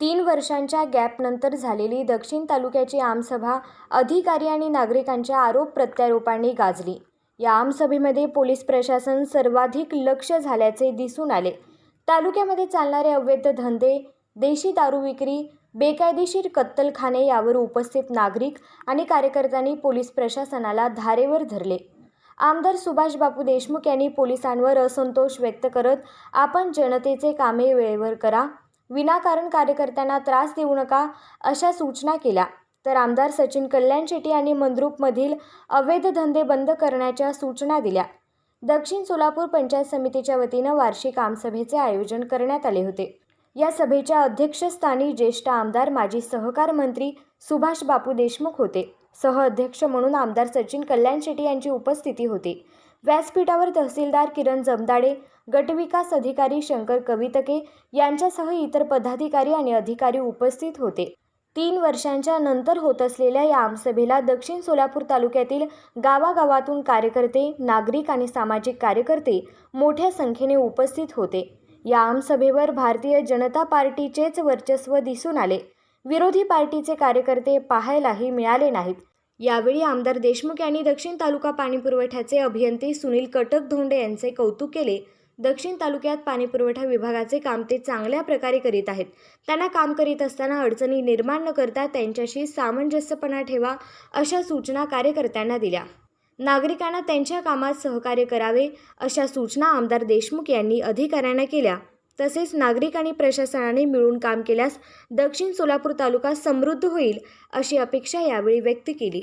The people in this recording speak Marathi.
तीन वर्षांच्या गॅपनंतर झालेली दक्षिण तालुक्याची आमसभा अधिकारी आणि नागरिकांच्या आरोप प्रत्यारोपांनी गाजली. या आमसभेमध्ये पोलीस प्रशासन सर्वाधिक लक्ष झाल्याचे दिसून आले. तालुक्यामध्ये चालणारे अवैध धंदे देशी दारू विक्री बेकायदेशीर कत्तलखाने यावर उपस्थित नागरिक आणि कार्यकर्त्यांनी पोलीस प्रशासनाला धारेवर धरले. आमदार सुभाष बापू देशमुख यांनी पोलिसांवर असंतोष व्यक्त करत आपण जनतेचे कामे वेळेवर करा विनाकारण कार्यकर्त्यांना त्रास देऊ नका अशा सूचना केल्या. तर आमदार सचिन कल्याण शेट्टी यांनी मंद्रुपमधील अवैध धंदे बंद करण्याच्या सूचना दिल्या. दक्षिण सोलापूर पंचायत समितीच्या वतीनं वार्षिक आमसभेचे आयोजन करण्यात आले होते. या सभेच्या अध्यक्षस्थानी ज्येष्ठ आमदार माजी सहकार मंत्री सुभाष बापू देशमुख होते. सहअध्यक्ष म्हणून आमदार सचिन कल्याण शेट्टी यांची उपस्थिती होती. व्यासपीठावर तहसीलदार किरण जमदाडे गटविकास अधिकारी शंकर कवितके यांच्यासह इतर पदाधिकारी आणि अधिकारी उपस्थित होते. तीन वर्षांच्या नंतर होत असलेल्या या आमसभेला दक्षिण सोलापूर तालुक्यातील गावागावातून कार्यकर्ते नागरिक आणि सामाजिक कार्यकर्ते मोठ्या संख्येने उपस्थित होते. या आमसभेवर भारतीय जनता पार्टीचेच वर्चस्व दिसून आले. विरोधी पार्टीचे कार्यकर्ते पाहायलाही मिळाले नाहीत. यावेळी आमदार देशमुख यांनी दक्षिण तालुका पाणीपुरवठ्याचे अभियंते सुनील कटक धोंडे यांचे कौतुक केले. दक्षिण तालुक्यात पाणीपुरवठा विभागाचे काम ते चांगल्या प्रकारे करीत आहेत. त्यांना काम करीत असताना अडचणी निर्माण न करता त्यांच्याशी सामंजस्यपणा ठेवा अशा सूचना कार्यकर्त्यांना दिल्या. नागरिकांना त्यांच्या कामात सहकार्य करावे अशा सूचना आमदार देशमुख यांनी अधिकाऱ्यांना केल्या. तसेच नागरिक आणि प्रशासनाने मिळून काम केल्यास दक्षिण सोलापूर तालुका समृद्ध होईल अशी अपेक्षा यावेळी व्यक्त केली.